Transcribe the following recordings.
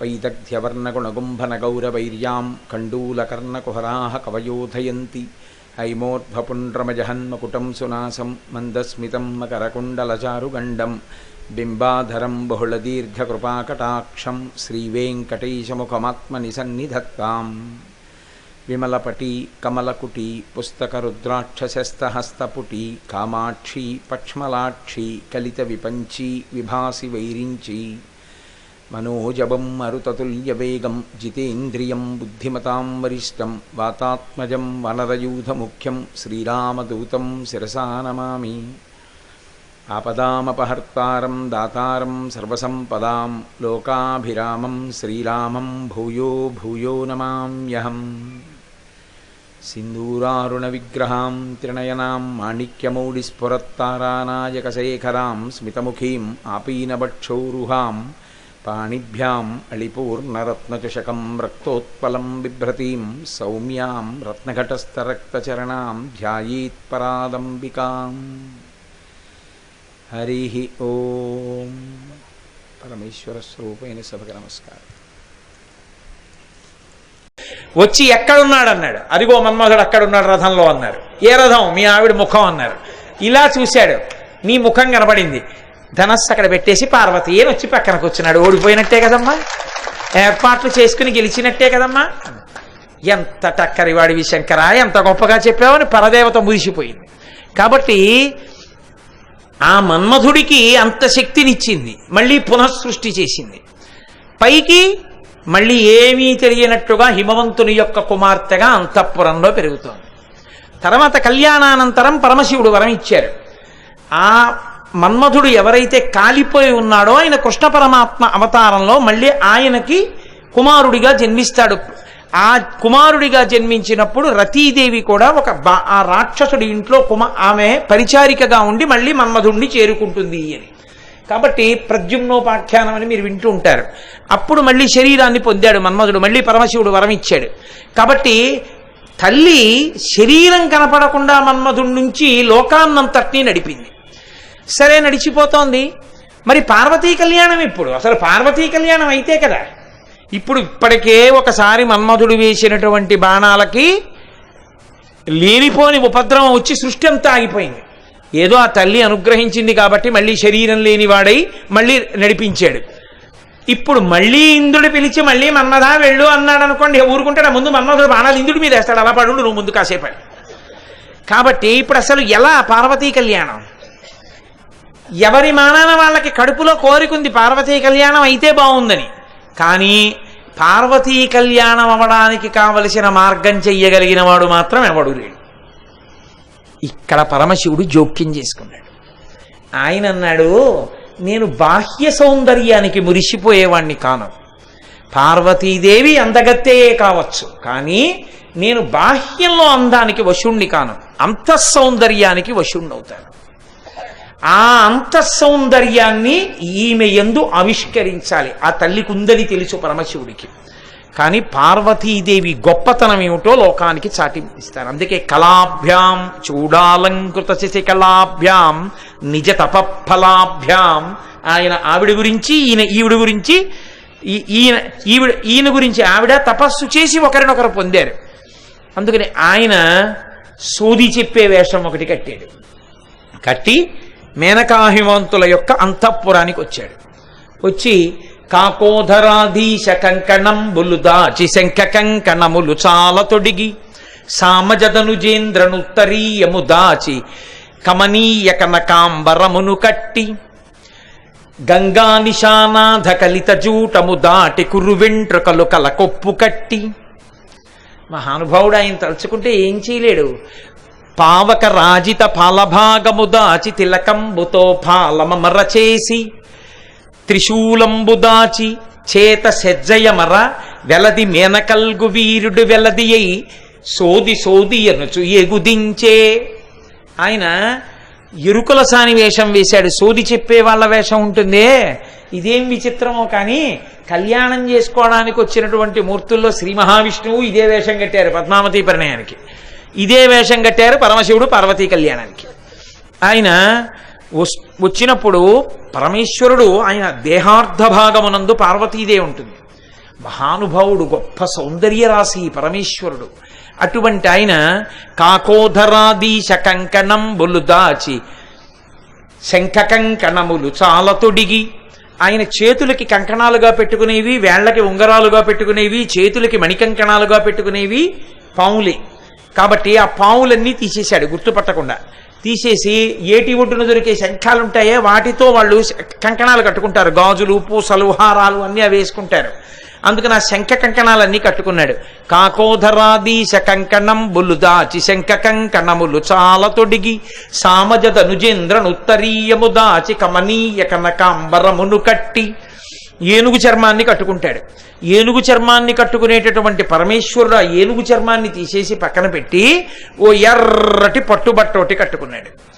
వైదగ్ధ్యవర్ణగుణగుంభనగౌరవైర్యాం కండూలకర్ణకుహరాः కవయోధయంతి హైమోర్ధ్వపుండ్రమజహన్మకుటం సునాసం మందస్మితం మకరకుండలచారుగండం బింబాధరం బహుళదీర్ఘకృపాకటాక్షం శ్రీవేంకటేశముఖమాత్మని సన్నిధత్తాం విమలపటి కమలకుటి పుస్తకరుద్రాక్షశస్తహస్తపుటి కామాక్షి పక్ష్మలాక్షి కలిత విపంచి విభాసి వైరించి మనోజవం మరుతతుల్యవేగం జితేంద్రియం బుద్ధిమతాం వరిష్టం వాతాత్మజం వనరయూధముఖ్యం శ్రీరామదూతం శిరసా నమామి ఆపదామపహర్తారం దాతారం సర్వసంపదాం లోకాభిరామం శ్రీరామం భూయో భూయో నమామ్యహం सिन्दूरारुणविग्रहां त्रिणयनां माणिक्यमौलिस्फुरत्तारानायकशेखरां स्मितमुखीम् పాణిభ్యాం అళిపూర్ణరత్నచుషకం రక్తోత్పలం బిభ్రతీం సౌమ్యాం రత్నఘటస్థరక్తచరణాం ధ్యాయీత్పరాదంబికాం హరి ఓం పరమేశ్వరస్వరూపైన సభకు నమస్కారం। వచ్చి ఎక్కడున్నాడు అన్నాడు అదిగో మన్మోహుడు అక్కడున్నాడు రథంలో అన్నారు. ఏ రథం? మీ ఆవిడ ముఖం అన్నారు. ఇలా చూశాడు. నీ ముఖం కనబడింది ధనస్సు అక్కడ పెట్టేసి పార్వతి అని వచ్చి పక్కన కూర్చున్నాడు ఓడిపోయినట్టే కదమ్మా? ఏర్పాట్లు చేసుకుని గెలిచినట్టే కదమ్మా? ఎంత టక్కరివాడివి శంకర ఎంత గొప్పగా చెప్పావని పరదేవత మురిసిపోయింది. కాబట్టి ఆ మన్మధుడికి అంత శక్తినిచ్చింది. మళ్ళీ పునఃసృష్టి చేసింది. పైకి మళ్ళీ ఏమీ తెలియనట్టుగా హిమవంతుని యొక్క కుమార్తెగా అంతఃపురంలో పెరుగుతోంది. తర్వాత కళ్యాణానంతరం పరమశివుడు వరం ఇచ్చారు. ఆ మన్మధుడు ఎవరైతే కాలిపోయి ఉన్నాడో ఆయన కృష్ణ పరమాత్మ అవతారంలో మళ్ళీ ఆయనకి కుమారుడిగా జన్మిస్తాడు. ఆ కుమారుడిగా జన్మించినప్పుడు రతీదేవి కూడా ఒక ఆ రాక్షసుడి ఇంట్లో కుమ ఆమె పరిచారికగా ఉండి మళ్ళీ మన్మధుడిని చేరుకుంటుంది అని కాబట్టి ప్రద్యుమ్నోపాఖ్యానం అని మీరు వింటూ ఉంటారు. అప్పుడు మళ్ళీ శరీరాన్ని పొందాడు మన్మధుడు మళ్ళీ పరమశివుడు వరం ఇచ్చాడు. కాబట్టి తల్లి శరీరం కనపడకుండా మన్మధుడి నుంచి లోకాన్నంతటినీ నడిపింది. సరే నడిచిపోతోంది. మరి పార్వతీ కళ్యాణం ఇప్పుడు? అసలు పార్వతీ కళ్యాణం అయితే కదా. ఇప్పుడు ఇప్పటికే ఒకసారి మన్మధుడు వేసినటువంటి బాణాలకి లేనిపోని ఉపద్రవం వచ్చి సృష్టి అంతా ఆగిపోయింది. ఏదో ఆ తల్లి అనుగ్రహించింది కాబట్టి మళ్ళీ శరీరం లేనివాడై మళ్ళీ నడిపించాడు. ఇప్పుడు మళ్ళీ ఇంద్రుడు పిలిచి మళ్ళీ మన్మధ వెళ్ళు అన్నాడు అనుకోండి ఊరుకుంటాడు? ముందు మన్మధుడు బాణాలు ఇంద్రుడి మీద వేస్తాడు. అలా పడు నువ్వు ముందు కాసేపు కాబట్టి ఇప్పుడు అసలు ఎలా పార్వతీ కళ్యాణం? ఎవరి మానాన వాళ్ళకి కడుపులో కోరికుంది పార్వతీ కళ్యాణం అయితే బాగుందని. కానీ పార్వతీ కళ్యాణం అవ్వడానికి కావలసిన మార్గం చెయ్యగలిగిన వాడు మాత్రం ఎవడు లేడు. ఇక్కడ పరమశివుడు జోక్యం చేసుకున్నాడు. ఆయన అన్నాడు నేను బాహ్య సౌందర్యానికి మురిసిపోయేవాణ్ణి కాను. పార్వతీదేవి అందగత్తేయే కావచ్చు కానీ నేను బాహ్యంలో అందానికి వశుణ్ణి కాను. అంతఃసౌందర్యానికి వశుణ్ణవుతాను. ఆ అంతఃసౌందర్యాన్ని ఈమె ఎందు ఆవిష్కరించాలి. ఆ తల్లికి ఉందని తెలుసు పరమశివుడికి. కానీ పార్వతీదేవి గొప్పతనం ఏమిటో లోకానికి చాటిస్తారు అందుకే కళాభ్యాం చూడాలంకృత శశికళాభ్యాం నిజ తపఫలాభ్యాం ఆయన ఆవిడ గురించి ఈయన ఈవిడ గురించి ఈ- ఈయన ఈవిడ ఈయన గురించి ఆవిడ తపస్సు చేసి ఒకరినొకరు పొందారు. అందుకని ఆయన సోది చెప్పే వేషం ఒకటి కట్టాడు. కట్టి మేనకాహిమంతుల యొక్క అంతఃపురానికి వచ్చాడు. వచ్చి కాకోధరాధీశ కంకణంబులు దాచి శంఖ కంకణములు చాలా తొడిగి సామజదనుజేంద్రనుత్తరీయము దాచి కమనీయ కనకాంబరమును కట్టి గంగా నిశానాథ కలిత జూటము దాటి కురు వెంట్రుకలు కల కొప్పు కట్టి. మహానుభావుడు ఆయన తలుచుకుంటే ఏం చేయలేడు. పావక రాజిత పాలభాగము దాచి తిలకంబుతో పాలమర చేసి త్రిశూలంబు దాచి చేత సెజ్జయమర వెలది మేనకల్గు వీరుడు వెలది అయి సోది సోది అనుచు ఎగుదించే ఆయన ఎరుకుల సాని వేషం వేశాడు సోది చెప్పే వాళ్ళ వేషం ఉంటుందే ఇదేం విచిత్రమో కానీ కళ్యాణం చేసుకోవడానికి వచ్చినటువంటి మూర్తుల్లో శ్రీ మహావిష్ణువు ఇదే వేషం కట్టారు పద్మావతి పరిణయానికి ఇదే వేషం కట్టారు పరమశివుడు పార్వతీ కళ్యాణానికి. ఆయన వస్- వచ్చినప్పుడు పరమేశ్వరుడు ఆయన దేహార్థ భాగమునందు పార్వతీదే ఉంటుంది. మహానుభావుడు గొప్ప సౌందర్య రాశి పరమేశ్వరుడు. అటువంటి ఆయన కాకోధరాదీశ కంకణంబులు దాచి శంఖ కంకణములు చాలా తొడిగి ఆయన చేతులకి కంకణాలుగా పెట్టుకునేవి వేళ్ళకి ఉంగరాలుగా పెట్టుకునేవి చేతులకి మణికంకణాలుగా పెట్టుకునేవి పాములే. కాబట్టి ఆ పావులన్నీ తీసేశాడు గుర్తుపట్టకుండా. తీసేసి ఏటి ఒడ్డున దొరికే శంఖాలు ఉంటాయే వాటితో వాళ్ళు శ- కంకణాలు కట్టుకుంటారు. గాజులు పూసలు హారాలు అన్నీ అవి వేసుకుంటారు. అందుకని ఆ శంఖ కంకణాలన్నీ కట్టుకున్నాడు. కాకోధరాదీశ కంకణం బుల్లు దాచి శంఖ కంకణములు చాలా తొడిగి సామజద నుజేంద్రనుత్తరీయము దాచి కమనీయ కనకాంబరమును కట్టి ఏనుగు చర్మాన్ని కట్టుకుంటాడు. ఏనుగు చర్మాన్ని కట్టుకునేటటువంటి పరమేశ్వరుడు ఆ ఏనుగు చర్మాన్ని తీసేసి పక్కన పెట్టి ఓ ఎర్రటి పట్టుబట్ట ఒకటి కట్టుకున్నాడు.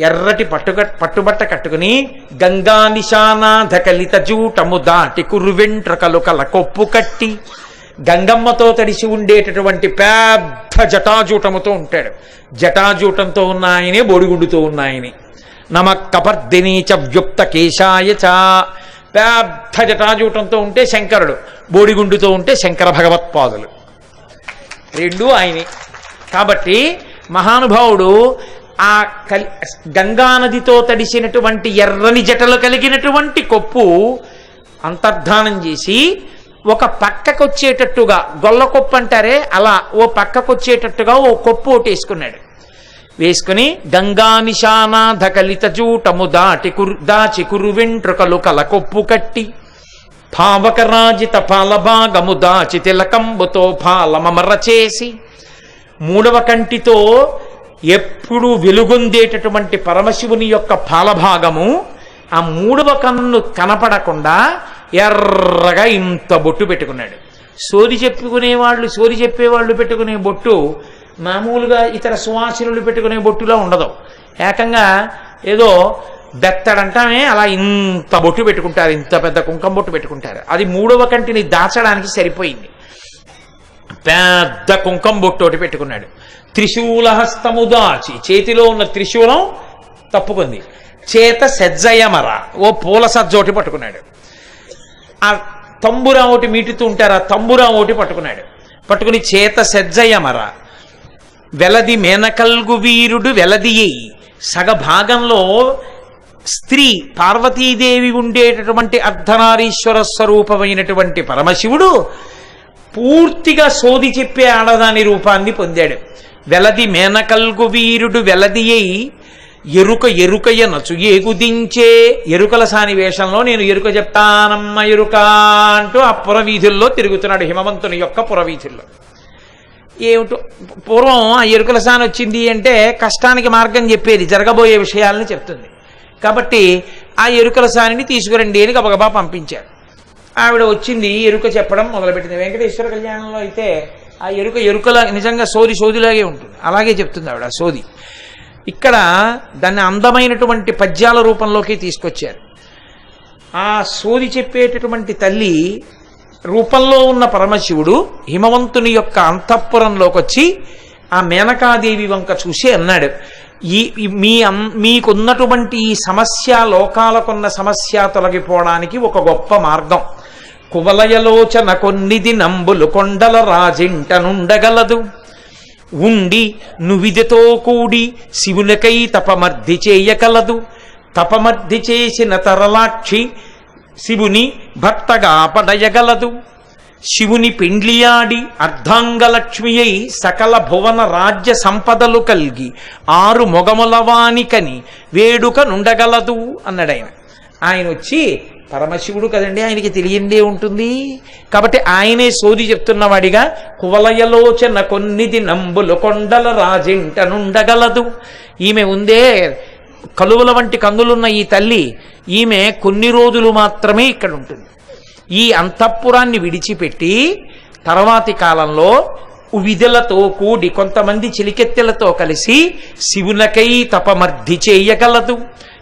ఎర్రటి పట్టుక పట్టుబట్ట కట్టుకుని గంగా నిశానాథ కలిత జూటము దాటి కురు వెంట్రుకలు కల కొప్పు కట్టి గంగమ్మతో తడిసి ఉండేటటువంటి పెద్ద జటాజూటముతో ఉంటాడు. జటాజూటంతో ఉన్న ఆయనే బోడిగుండుతో ఉన్న ఆయనే. నమ కపర్దిని చ వ్యుక్త కేశాయ చ పెద్ద జటాజూటంతో ఉంటే శంకరుడు బోడిగుండుతో ఉంటే శంకర భగవత్పాదులు. రెండు ఆయనే. కాబట్టి మహానుభావుడు ఆ కలి గంగానదితో తడిసినటువంటి ఎర్రని జటలు కలిగినటువంటి కొప్పు అంతర్ధానం చేసి ఒక పక్కకొచ్చేటట్టుగా గొల్ల కొప్పు అంటారే అలా ఓ పక్కకొచ్చేటట్టుగా ఓ కొప్పు ఒకటి వేసుకున్నాడు. వేసుకుని గంగా నిశానాథ కలిత జూటము దాటి కురు దాచి కురు వెంట్రుకలు కల కొప్పు కట్టి పావకరాజిత పాలభాగము దాచి తిలకంబుతో పాలమర చేసి మూడవ కంటితో ఎప్పుడు వెలుగొందేటటువంటి పరమశివుని యొక్క పాలభాగము ఆ మూడవ కన్ను కనపడకుండా ఎర్రగా ఇంత బొట్టు పెట్టుకున్నాడు. సోరి చెప్పుకునేవాళ్ళు సోరి చెప్పేవాళ్ళు పెట్టుకునే బొట్టు మామూలుగా ఇతర సువాసినులు పెట్టుకునే బొట్టులో ఉండదు. ఏకంగా ఏదో బెత్తడంటామే అలా ఇంత బొట్టు పెట్టుకుంటారు ఇంత పెద్ద కుంకం బొట్టు పెట్టుకుంటారు. అది మూడవ కంటిని దాచడానికి సరిపోయింది. పెద్ద కుంకం బొట్టు ఒకటి పెట్టుకున్నాడు. త్రిశూలహస్తము దాచి చేతిలో ఉన్న త్రిశూలం తప్పుకుంది. చేత సజ్జయమర ఓ పూల సజ్జ ఒకటి పట్టుకున్నాడు. ఆ తంబురా ఒకటి మీటుతూ ఉంటారు ఆ తంబురా ఒకటి పట్టుకున్నాడు. పట్టుకుని చేత సజ్జయమర వెలది మేనకల్గు వీరుడు వెలదియి సగ భాగంలో స్త్రీ పార్వతీదేవి ఉండేటటువంటి అర్ధనారీశ్వర స్వరూపమైనటువంటి పరమశివుడు పూర్తిగా సోది చెప్పే ఆడదాని రూపాన్ని పొందాడు. వెలది మేనకల్గు వీరుడు వెలదియై ఎరుక ఎరుకయ్యనచు ఏగుదించే ఎరుకల సాని వేషంలో నేను ఎరుక చెప్తానమ్మ ఎరుక అంటూ ఆ పురవీధుల్లో తిరుగుతున్నాడు హిమవంతుని యొక్క పురవీధుల్లో. ఏమిటో? పూర్వం ఆ ఎరుకల సాన్ వచ్చింది అంటే కష్టానికి మార్గం చెప్పేది జరగబోయే విషయాలని చెప్తుంది. కాబట్టి ఆ ఎరుకల సానిని తీసుకురండి అని గబగబా పంపించారు. ఆవిడ వచ్చింది ఎరుక చెప్పడం మొదలుపెట్టింది. వెంకటేశ్వర కళ్యాణంలో అయితే ఆ ఎరుక ఎరుకలా నిజంగా సోది సోదిలాగే ఉంటుంది. అలాగే చెప్తుంది ఆవిడ సోది. ఇక్కడ దాన్ని అందమైనటువంటి పద్యాల రూపంలోకి తీసుకొచ్చారు. ఆ సోది చెప్పేటటువంటి తల్లి రూపంలో ఉన్న పరమశివుడు హిమవంతుని యొక్క అంతఃపురంలోకి వచ్చి ఆ మేనకాదేవి వంక చూసి అన్నాడు ఈ మీ మీకున్నటువంటి ఈ సమస్య లోకాలకున్న సమస్య తొలగిపోవడానికి ఒక గొప్ప మార్గం. కువలయలోచన కొన్నిది నంబులు కొండల రాజింటనుండగలదు. ఉండి నువిదితో కూడి శివులకై తపమర్ధి చేయగలదు. తపమర్ధి చేసిన తరలాక్షి శివుని భర్తగా పడయగలదు. శివుని పెండ్లియాడి అర్ధాంగలక్ష్మి అయి సకల భువన రాజ్య సంపదలు కలిగి ఆరు మొగములవానికని వేడుక నుండగలదు అన్నాడు ఆయన. ఆయన వచ్చి పరమశివుడు కదండి ఆయనకి తెలియందే ఉంటుంది. కాబట్టి ఆయనే సోది చెప్తున్నవాడిగా కువలయలోచన కొన్నిది నంబులు కొండల రాజింట నుండగలదు. ఈమె ఉందే కలువల వంటి కందులున్న ఈ తల్లి ఈమె కొన్ని రోజులు మాత్రమే ఇక్కడ ఉంటుంది ఈ అంతఃపురాన్ని విడిచిపెట్టి తర్వాతి కాలంలో విధులతో కూడి కొంతమంది చిలికెత్తెలతో కలిసి శివునకై తపమర్ధి చేయగలదు.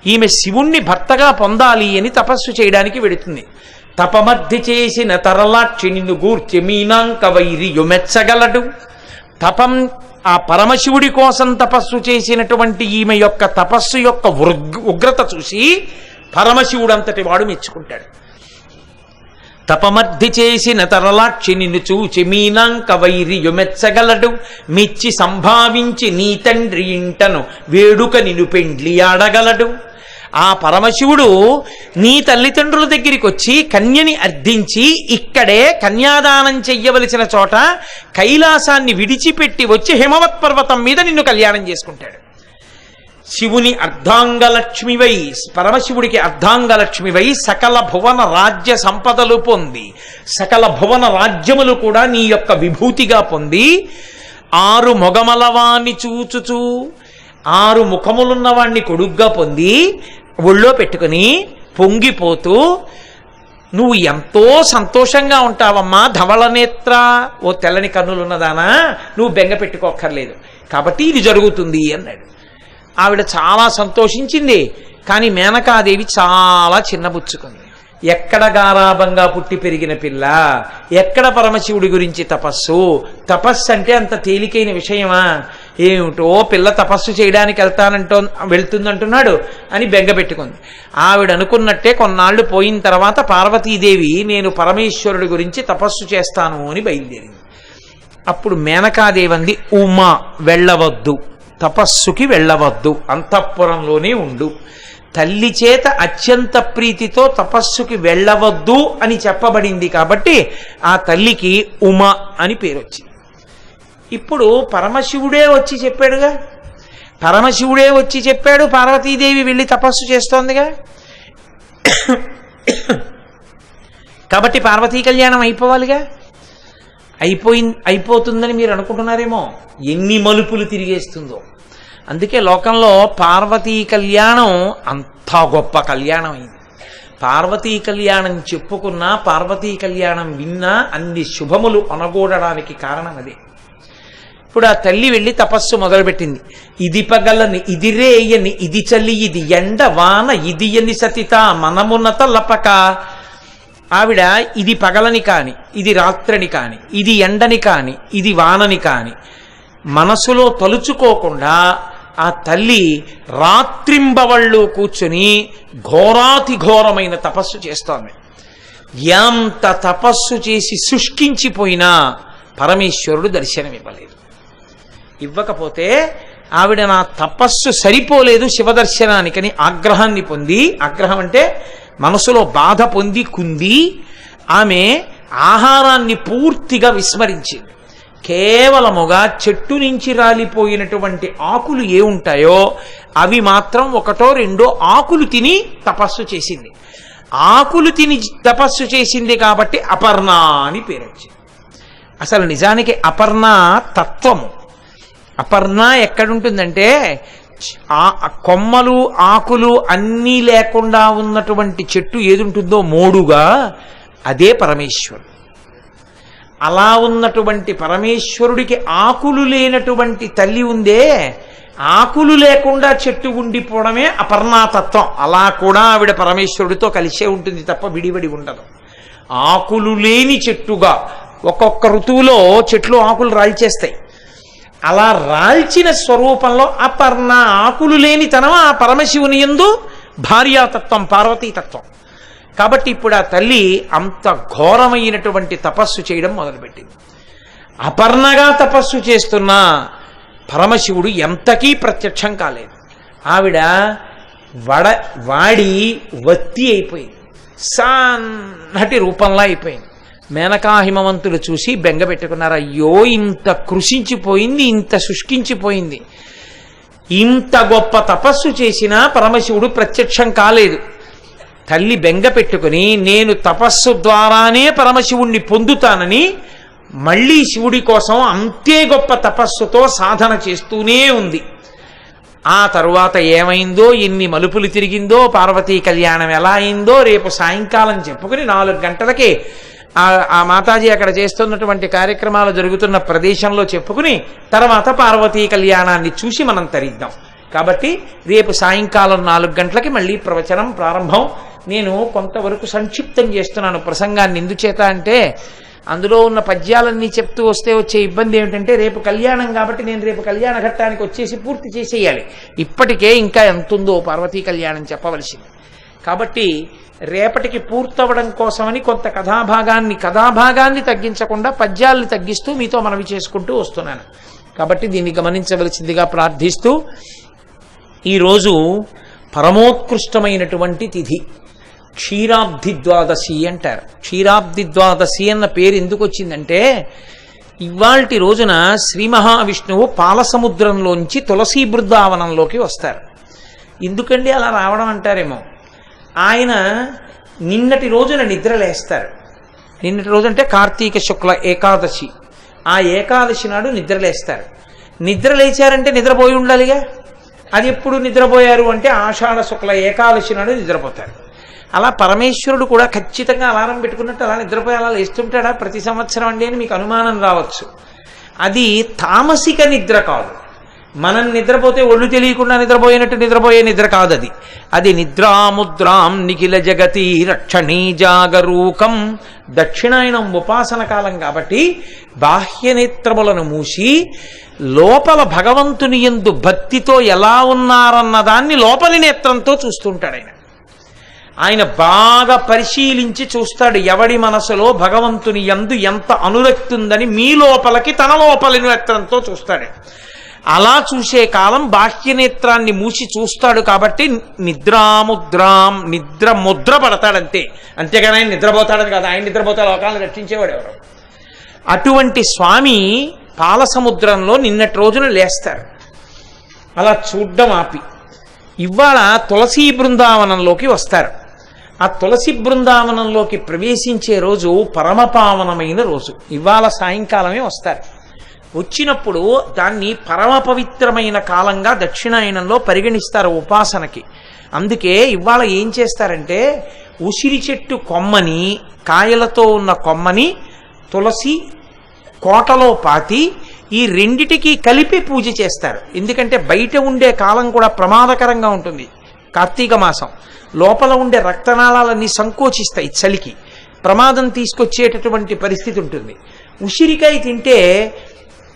ఈమె శివుణ్ణి భర్తగా పొందాలి అని తపస్సు చేయడానికి వెడుతుంది. తపమర్ధి చేసిన తరలాక్షి గూర్చి మీనాంక వైరి యుమెచ్చగలడు. తపం ఆ పరమశివుడి కోసం తపస్సు చేసినటువంటి ఈమె యొక్క తపస్సు యొక్క ఉగ్రత చూసి పరమశివుడు అంతటి వాడు మెచ్చుకుంటాడు. తపమర్ధి చేసిన తరలాక్షి నిన్ను చూచి మీనాంక వైరియు యుమెచ్చగలడు మిచ్చి సంభావించి నీ తండ్రి ఇంటను వేడుక నిన్ను పెండ్లి ఆడగలడు. ఆ పరమశివుడు నీ తల్లిదండ్రుల దగ్గరికి వచ్చి కన్యని అర్థించి ఇక్కడే కన్యాదానం చెయ్యవలసిన చోట కైలాసాన్ని విడిచిపెట్టి వచ్చి హిమవత్ పర్వతం మీద నిన్ను కళ్యాణం చేసుకుంటాడు. శివుని అర్ధాంగలక్ష్మివై పరమశివుడికి అర్ధాంగలక్ష్మివై సకల భువన రాజ్య సంపదలు పొంది సకల భువన రాజ్యములు కూడా నీ యొక్క విభూతిగా పొంది ఆరు మొగమలవాన్ని చూచుచూ ఆరు ముఖములున్న వాణ్ణి కొడుగ్గా పొంది ఒళ్ళో పెట్టుకుని పొంగిపోతూ నువ్వు ఎంతో సంతోషంగా ఉంటావమ్మా ధవళనేత్ర. ఓ తెల్లని కన్నులున్నదానా? నువ్వు బెంగ పెట్టుకోక్కర్లేదు. కాబట్టి ఇది జరుగుతుంది అన్నాడు. ఆవిడ చాలా సంతోషించింది. కానీ మేనకాదేవి చాలా చిన్నబుచ్చుకుంది ఎక్కడ గారాభంగా పుట్టి పెరిగిన పిల్ల? ఎక్కడ పరమశివుడి గురించి తపస్సు? తపస్సు అంటే అంత తేలికైన విషయమా? ఏమిటో పిల్ల తపస్సు చేయడానికి వెళ్తానంటో వెళ్తుందంటున్నాడు అని బెంగ పెట్టుకుంది. ఆవిడ అనుకున్నట్టే కొన్నాళ్ళు పోయిన తర్వాత పార్వతీదేవి నేను పరమేశ్వరుడి గురించి తపస్సు చేస్తాను అని బయలుదేరింది. అప్పుడు మేనకాదేవంది ఉమా వెళ్ళవద్దు. తపస్సుకి వెళ్ళవద్దు. అంతఃపురంలోనే ఉండు. తల్లి చేత అత్యంత ప్రీతితో తపస్సుకి వెళ్ళవద్దు అని చెప్పబడింది కాబట్టి ఆ తల్లికి ఉమ అని పేరు వచ్చింది ఇప్పుడు పరమశివుడే వచ్చి చెప్పాడుగా. పరమశివుడే వచ్చి చెప్పాడు పార్వతీదేవి వెళ్ళి తపస్సు చేస్తోందిగా. కాబట్టి పార్వతీ కళ్యాణం అయిపోవాలిగా. అయిపోయి అయిపోతుందని మీరు అనుకుంటున్నారేమో. ఎన్ని మలుపులు తిరిగేస్తుందో. అందుకే లోకంలో పార్వతీ కళ్యాణం అంత గొప్ప కళ్యాణం అయింది పార్వతీ కళ్యాణం చెప్పుకున్నా పార్వతీ కళ్యాణం విన్నా అన్ని శుభములు అనగూడడానికి కారణం అదే. ఇప్పుడు ఆ తల్లి వెళ్ళి తపస్సు మొదలుపెట్టింది. ఇది పగలని ఇదిరేయని ఇది చల్లి ఇది ఎండ వాన ఇది ఎని సతిత మనమున్నత లపక. ఆవిడ ఇది పగలని కాని ఇది రాత్రని కాని ఇది ఎండని కాని ఇది వానని కాని మనసులో తలుచుకోకుండా ఆ తల్లి రాత్రింబవళ్ళు కూర్చుని ఘోరాతి ఘోరమైన తపస్సు చేస్తోంది. ఎంత తపస్సు చేసి శుష్కించిపోయినా పరమేశ్వరుడు దర్శనమివ్వలేదు. ఇవ్వకపోతే ఆవిడ నా తపస్సు సరిపోలేదు శివదర్శనానికని ఆగ్రహాన్ని పొంది. ఆగ్రహం అంటే మనసులో బాధ పొంది కుంది. ఆమె ఆహారాన్ని పూర్తిగా విస్మరించింది. కేవలముగా చెట్టు నుంచి రాలిపోయినటువంటి ఆకులు ఏ ఉంటాయో అవి మాత్రం ఒకటో రెండో ఆకులు తిని తపస్సు చేసింది. ఆకులు తిని తపస్సు చేసింది కాబట్టి అపర్ణ అని పేరు వచ్చింది అసలు నిజానికి అపర్ణ తత్వము. అపర్ణ ఎక్కడుంటుందంటే ఆ కొమ్మలు ఆకులు అన్నీ లేకుండా ఉన్నటువంటి చెట్టు ఏదుంటుందో మోడుగా అదే పరమేశ్వరుడు. అలా ఉన్నటువంటి పరమేశ్వరుడికి ఆకులు లేనటువంటి తల్లి ఉందే ఆకులు లేకుండా చెట్టు ఉండిపోవడమే అపర్ణాతత్వం. అలా కూడా ఆవిడ పరమేశ్వరుడితో కలిసే ఉంటుంది తప్ప విడివడి ఉండదు. ఆకులు లేని చెట్టుగా ఒక్కొక్క ఋతువులో చెట్లు ఆకులు రాల్చేస్తాయి. అలా రాల్చిన స్వరూపంలో అపర్ణ ఆకులు లేని తనం ఆ పరమశివుని ఎందు భార్యాతత్వం పార్వతీతత్వం. కాబట్టి ఇప్పుడు ఆ తల్లి అంత ఘోరమైనటువంటి తపస్సు చేయడం మొదలుపెట్టింది. అపర్ణగా తపస్సు చేస్తున్న పరమశివుడు ఎంతకీ ప్రత్యక్షం కాలేదు. ఆవిడ వడ వాడి వత్తి అయిపోయింది. సన్నటి రూపంలా అయిపోయింది. మేనకాహిమవంతులు చూసి బెంగ పెట్టుకున్నారు. అయ్యో ఇంత కృషించిపోయింది ఇంత శుష్కించిపోయింది. ఇంత గొప్ప తపస్సు చేసినా పరమశివుడు ప్రత్యక్షం కాలేదు. తల్లి బెంగ పెట్టుకుని నేను తపస్సు ద్వారానే పరమశివుణ్ణి పొందుతానని మళ్ళీ శివుడి కోసం అంతే గొప్ప తపస్సుతో సాధన చేస్తూనే ఉంది. ఆ తరువాత ఏమైందో ఎన్ని మలుపులు తిరిగిందో పార్వతీ కళ్యాణం ఎలా అయిందో రేపు సాయంకాలం చెప్పుకుని నాలుగు గంటలకే ఆ మాతాజీ అక్కడ చేస్తున్నటువంటి కార్యక్రమాలు జరుగుతున్న ప్రదేశంలో చెప్పుకుని తర్వాత పార్వతీ కళ్యాణాన్ని చూసి మనం తరిద్దాం. కాబట్టి రేపు సాయంకాలం నాలుగు గంటలకి మళ్ళీ ప్రవచనం ప్రారంభం. నేను కొంతవరకు సంక్షిప్తం చేస్తున్నాను. ప్రసంగాన్ని ఎందుచేత అంటే అందులో ఉన్న పద్యాలన్నీ చెప్తూ వస్తే వచ్చే ఇబ్బంది ఏమిటంటే రేపు కళ్యాణం కాబట్టి నేను రేపు కళ్యాణ ఘట్టానికి వచ్చేసి పూర్తి చేసేయాలి. ఇప్పటికే ఇంకా ఎంతుందో పార్వతీ కళ్యాణం చెప్పవలసింది. కాబట్టి రేపటికి పూర్తవడం కోసమని కొంత కథాభాగాన్ని కథాభాగాన్ని తగ్గించకుండా పద్యాల్ని తగ్గిస్తూ మీతో మనవి చేసుకుంటూ వస్తున్నాను. కాబట్టి దీన్ని గమనించవలసిందిగా ప్రార్థిస్తూ ఈరోజు పరమోత్కృష్టమైనటువంటి తిథి. క్షీరాబ్ది ద్వాదశి అంటారు. క్షీరాబ్ది ద్వాదశి అన్న పేరు ఎందుకు వచ్చిందంటే ఇవాల్టి రోజున శ్రీ మహావిష్ణువు పాలసముద్రంలోంచి తులసీ బృందావనంలోకి వస్తారు. ఎందుకండి అలా రావడం అంటారేమో? ఆయన నిన్నటి రోజున నిద్రలేస్తారు. నిన్నటి రోజు అంటే కార్తీక శుక్ల ఏకాదశి. ఆ ఏకాదశి నాడు నిద్రలేస్తారు. నిద్ర లేచారంటే నిద్రపోయి ఉండాలిగా? అది ఎప్పుడు నిద్రపోయారు అంటే ఆషాఢ శుక్ల ఏకాదశి నాడు నిద్రపోతారు. అలా పరమేశ్వరుడు కూడా ఖచ్చితంగా అలారం పెట్టుకున్నట్టు అలా నిద్రపోయి అలా లేస్తుంటాడా? ప్రతి సంవత్సరం అండి అని మీకు అనుమానం రావచ్చు. అది తామసిక నిద్ర కాదు. మనం నిద్రపోతే ఒళ్ళు తెలియకుండా నిద్రపోయినట్టు నిద్రపోయే నిద్ర కాదది. అది నిద్రాముద్రాం నిఖిల జగతి రక్షణీ జాగరూకం. దక్షిణాయనం ఉపాసన కాలం కాబట్టి బాహ్య నేత్రములను మూసి లోపల భగవంతుని ఎందు భక్తితో ఎలా ఉన్నారన్న దాన్ని లోపలి నేత్రంతో చూస్తుంటాడు ఆయన. ఆయన బాగా పరిశీలించి చూస్తాడు ఎవడి మనసులో భగవంతుని యందు ఎంత అనురక్తి ఉందని మీ లోపలికి తన లోపలి నేత్రంతో చూస్తాడు. అలా చూసే కాలం బాహ్యనేత్రాన్ని మూసి చూస్తాడు కాబట్టి నిద్రాముద్రాం నిద్ర ముద్ర పడతాడంతే. అంతేగాని ఆయన నిద్రపోతాడని కాదు. ఆయన నిద్రపోతే లోకాలను రక్షించేవాడు ఎవరు? అటువంటి స్వామి పాలసముద్రంలో నిన్నటి రోజున లేస్తారు. అలా చూడ్డం ఆపి. ఇవాళ తులసీ బృందావనంలోకి వస్తారు. ఆ తులసి బృందావనంలోకి ప్రవేశించే రోజు పరమపావనమైన రోజు. ఇవాళ సాయంకాలమే వస్తారు. వచ్చినప్పుడు దాన్ని పరమ పవిత్రమైన కాలంగా దక్షిణాయనంలో పరిగణిస్తారు ఉపాసనకి. అందుకే ఇవాళ ఏం చేస్తారంటే ఉసిరి చెట్టు కొమ్మని కాయలతో ఉన్న కొమ్మని తులసి కోటలో పాతి ఈ రెండిటికి కలిపి పూజ చేస్తారు. ఎందుకంటే బయట ఉండే కాలం కూడా ప్రమాదకరంగా ఉంటుంది. కార్తీక మాసం. లోపల ఉండే రక్తనాళాలన్నీ సంకోచిస్తాయి చలికి. ప్రమాదం తీసుకొచ్చేటటువంటి పరిస్థితి ఉంటుంది. ఉసిరికాయ తింటే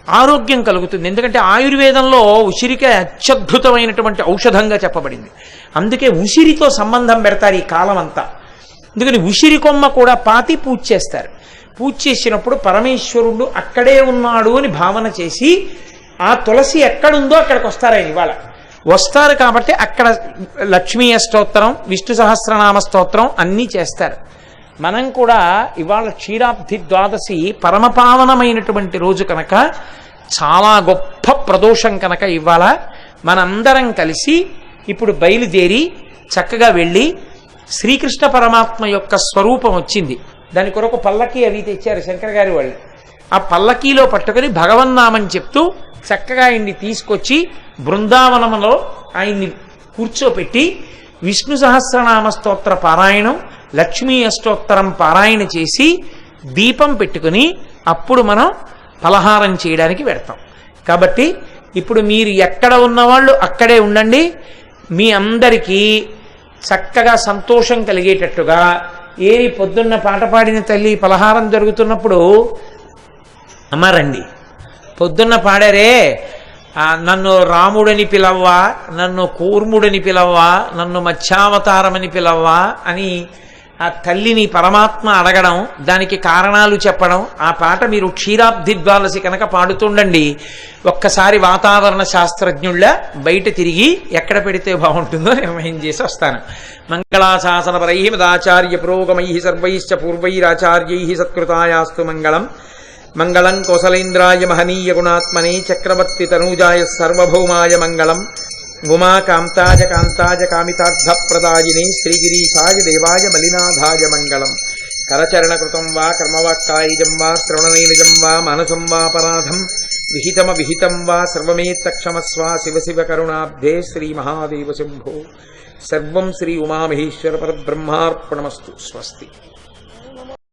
ఆరోగ్యం కలుగుతుంది. ఎందుకంటే ఆయుర్వేదంలో ఉసిరికాయ అత్యద్భుతమైనటువంటి ఔషధంగా చెప్పబడింది. అందుకే ఉసిరితో సంబంధం పెడతారు ఈ కాలం అంతా అందుకని ఉసిరి కొమ్మ కూడా పాతి పూజ చేస్తారు. పూజ చేసినప్పుడు పరమేశ్వరుడు అక్కడే ఉన్నాడు అని భావన చేసి ఆ తులసి ఎక్కడుందో అక్కడికి వస్తారు ఆయన ఇవాళ. వస్తారు కాబట్టి అక్కడ లక్ష్మీ స్తోత్రం విష్ణు సహస్రనామ స్తోత్రం అన్నీ చేస్తారు. మనం కూడా ఇవాళ క్షీరాబ్ధి ద్వాదశి పరమపావనమైనటువంటి రోజు కనుక చాలా గొప్ప ప్రదోషం కనుక ఇవాళ మనందరం కలిసి ఇప్పుడు బయలుదేరి చక్కగా వెళ్ళి శ్రీకృష్ణ పరమాత్మ యొక్క స్వరూపం వచ్చింది. దాని కొరకు పల్లకి అవి తెచ్చారు శంకర్ గారి వాళ్ళు. ఆ పల్లకీలో పట్టుకొని భగవన్నామని చెప్తూ చక్కగా ఆయన్ని తీసుకొచ్చి బృందావనంలో ఆయన్ని కూర్చోపెట్టి విష్ణు సహస్రనామ స్తోత్ర పారాయణం లక్ష్మీ అష్టోత్తరం పారాయణ చేసి దీపం పెట్టుకుని అప్పుడు మనం పలహారం చేయడానికి పెడతాం కాబట్టి ఇప్పుడు మీరు ఎక్కడ ఉన్నవాళ్ళు అక్కడే ఉండండి. మీ అందరికీ చక్కగా సంతోషం కలిగేటట్టుగా ఏరి పొద్దున్న పాట పాడిన తల్లి పలహారం జరుగుతున్నప్పుడు అమ్మారండి పొద్దున్న పాడారే నన్ను రాముడని పిలవ్వా నన్ను కూర్ముడని పిలవ్వా నన్ను మత్స్యావతారమని పిలవ్వా అని ఆ తల్లిని పరమాత్మ అడగడం దానికి కారణాలు చెప్పడం ఆ పాట మీరు క్షీరాబ్ది ద్వాలసి కనుక పాడుతుండండి. ఒక్కసారి వాతావరణ శాస్త్రజ్ఞుళ్ళ బయట తిరిగి ఎక్కడ పెడితే బాగుంటుందో నిర్ణయం చేసి వస్తాను. మంగళాశాసనపరై మదాచార్య పురోగమై సర్వైశ్చ పూర్వైరాచార్యై సత్కృతాయాస్తు మంగళం. మంగళం కోసలేంద్రాయ మహనీయ గుణాత్మనే చక్రవర్తి తనూజాయ సర్వభౌమాయ మంగళం ఉమా కాంతాజ కాంతాయ కామితార్థ ప్రదాయినే శ్రీగిరీశాయ దేవాయ మలినాథాయ మంగళం కరచరణకృతం వా కర్మవాక్కాయుజం వా శ్రవణనైనజం వా మనసం వాపరాధం విహితమ విహితం వా సర్వమేత్తక్షమస్వ శివ శివ కరుణాబ్ధే శ్రీ మహాదేవ శంభో సర్వం శ్రీ ఉమామహేశ్వర పరబ్రహ్మార్పణమస్తు స్వస్తి